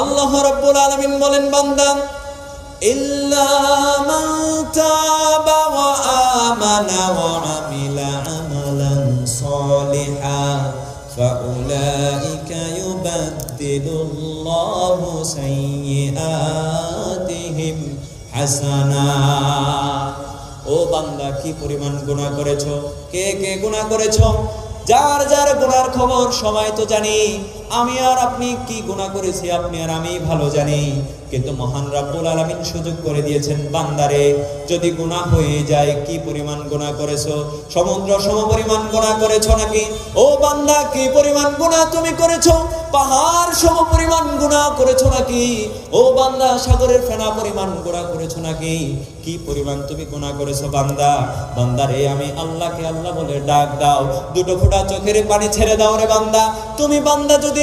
আল্লাহ রব্বুল আলমিন বলেন, বান্দা ও বান্দা, কি পরিমাণ গুণা করেছ? কে কে গুণা করেছ? যার যার গুণার খবর, সময় তো জানি। আমি আর আপনি কি গুনাহ করেছি আপনি আর আমি ভালো জানি। কিন্তু মহান রাব্বুল আলামিন সুযোগ করে দিয়েছেন, বান্দারে, যদি গুনাহ হয়ে যায়, কি পরিমাণ গুনাহ করেছ? সমুদ্র সম পরিমাণ গুনাহ করেছ নাকি? ও বান্দা, কি পরিমাণ গুনাহ তুমি করেছ? পাহাড় সম পরিমাণ গুনাহ করেছ নাকি? ও বান্দা, সাগরের ফেনা পরিমাণ গুনাহ করেছ নাকি? কি পরিমাণ তুমি গুনাহ করেছ বান্দা? বান্দারে, আমি আল্লাহকে আল্লাহ বলে ডাক দাও। দুটো ফোঁটা চোখের পানি ছেড়ে দাও রে বান্দা। তুমি বান্দা যদি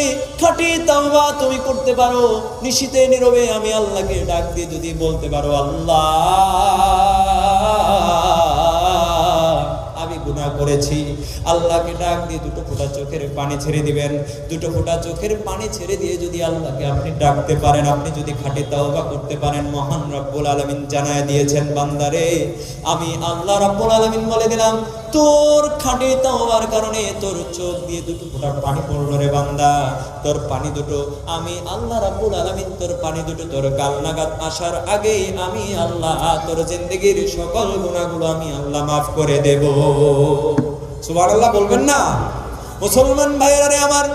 খাঁটি তাওবা তুমি করতে পারো, নিশিতে নীরবে আমি আল্লাহকে ডাক দিয়ে যদি বলতে পারো, আল্লাহ, আমি গুনাহ করেছি। আল্লাহকে ডাক দিয়ে দুটো ফোঁটা চোখের পানি ছেড়ে দিবেন। দুটো ফোঁটা চোখের পানি ছেড়ে দিয়ে যদি আল্লাহকে আপনি ডাকতে পারেন, আপনি যদি খাটে তাওবা করতে পারেন, মহান রব্বুল আলামিন জানায় দিয়েছেন, বান্দারে, আমি আল্লাহ রব্বুল আলামিন বলে দিলাম তোর খাটে তাওবার কারণে তোর চোখ দিয়ে দুটো ফোঁটা পানি পড়ল রে বান্দা। তোর পানি দুটো, আমি আল্লাহ রাব্বুল আলামিন, তোর পানি দুটো, তোর গাল নাগাদ আসার আগেই আমি আল্লাহ, তোর জিন্দগির সকল গুনাহগুলো আমি আল্লাহ মাফ করে দেব। সুবহানাল্লাহ বলবেন না? মুসলমান ভাইয়েরা রে আমার,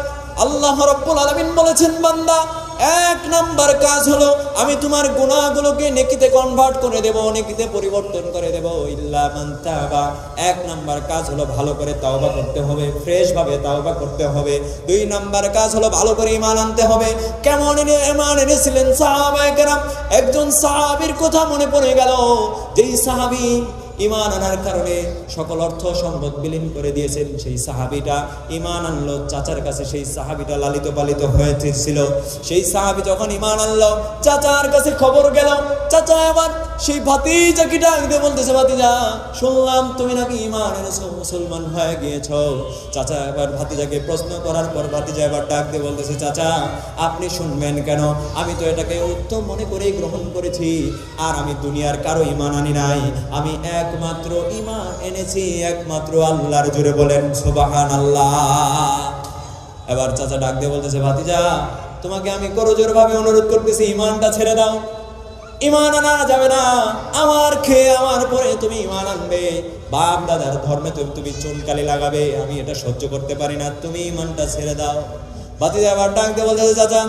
আল্লাহ রাব্বুল আলামিন বলেছেন বান্দা এক নাম্বার কাজ হলো, আমি তোমার গুনাহগুলোকে নেকিতে কনভার্ট করে দেব, নেকিতে পরিবর্তন করে দেব। ইল্লা মান তাবা। এক নাম্বার কাজ হলো ভালো করে তাওবা করতে হবে ফ্রেশ ভাবে তাওবা করতে হবে। দুই নাম্বার কাজ হলো ভালো করে ঈমান আনতে হবে। কেমন এনে ঈমান এনেছিলেন সাহাবায়ে কেরাম? একজন সাহাবীর কথা মনে পড়ে গেল, যেই সাহাবী ইমান আনার কারণে সকল অর্থ সম্পদ বিলীন করে দিয়েছেন সেই সাহাবিটা। ইমান আনলো, চাচার কাছে সেই সাহাবিটা লালিত পালিত হয়েছিল সেই সাহাবি যখন ইমান আনলো, চাচার কাছে খবর গেল, চাচা আবার সেই ভাতিজাকে ডাক দিয়ে বলতেছে, ভাতিজা, শুনলাম তুমি নাকি ইমান এনেছো, মুসলমান হয়ে গিয়েছ। চাচা এবার ভাতিজাকে প্রশ্ন করার পর ভাতিজা এবার ডাক দিয়ে বলতেছে, চাচা, আপনি শুনবেন কেন? আমি তো এটাকে উত্তম মনে করেই গ্রহণ করেছি। আর আমি দুনিয়ার কারও ইমান আনি নাই। আমি একমাত্র ইমান এনেছি, একমাত্র আল্লাহর জুড়ে বলেন সুবাহান আল্লাহ এবার চাচা ডাক দিয়ে বলতেছে, ভাতিজা, তোমাকে আমি করজোর ভাবে অনুরোধ করতেছি ইমানটা ছেড়ে দাও। ইমান আনা যাবে না। আমার খেয়ে আমার পরে তুমি ইমান আনবে। বাপ দাদার ধর্মে তুমি তুমি চুনকালি লাগাবে, আমি এটা সহ্য করতে পারি না, তুমি ইমানটা ছেড়ে দাও। বাতিজা আবার ডাক দিয়ে বলতেছে, চাচা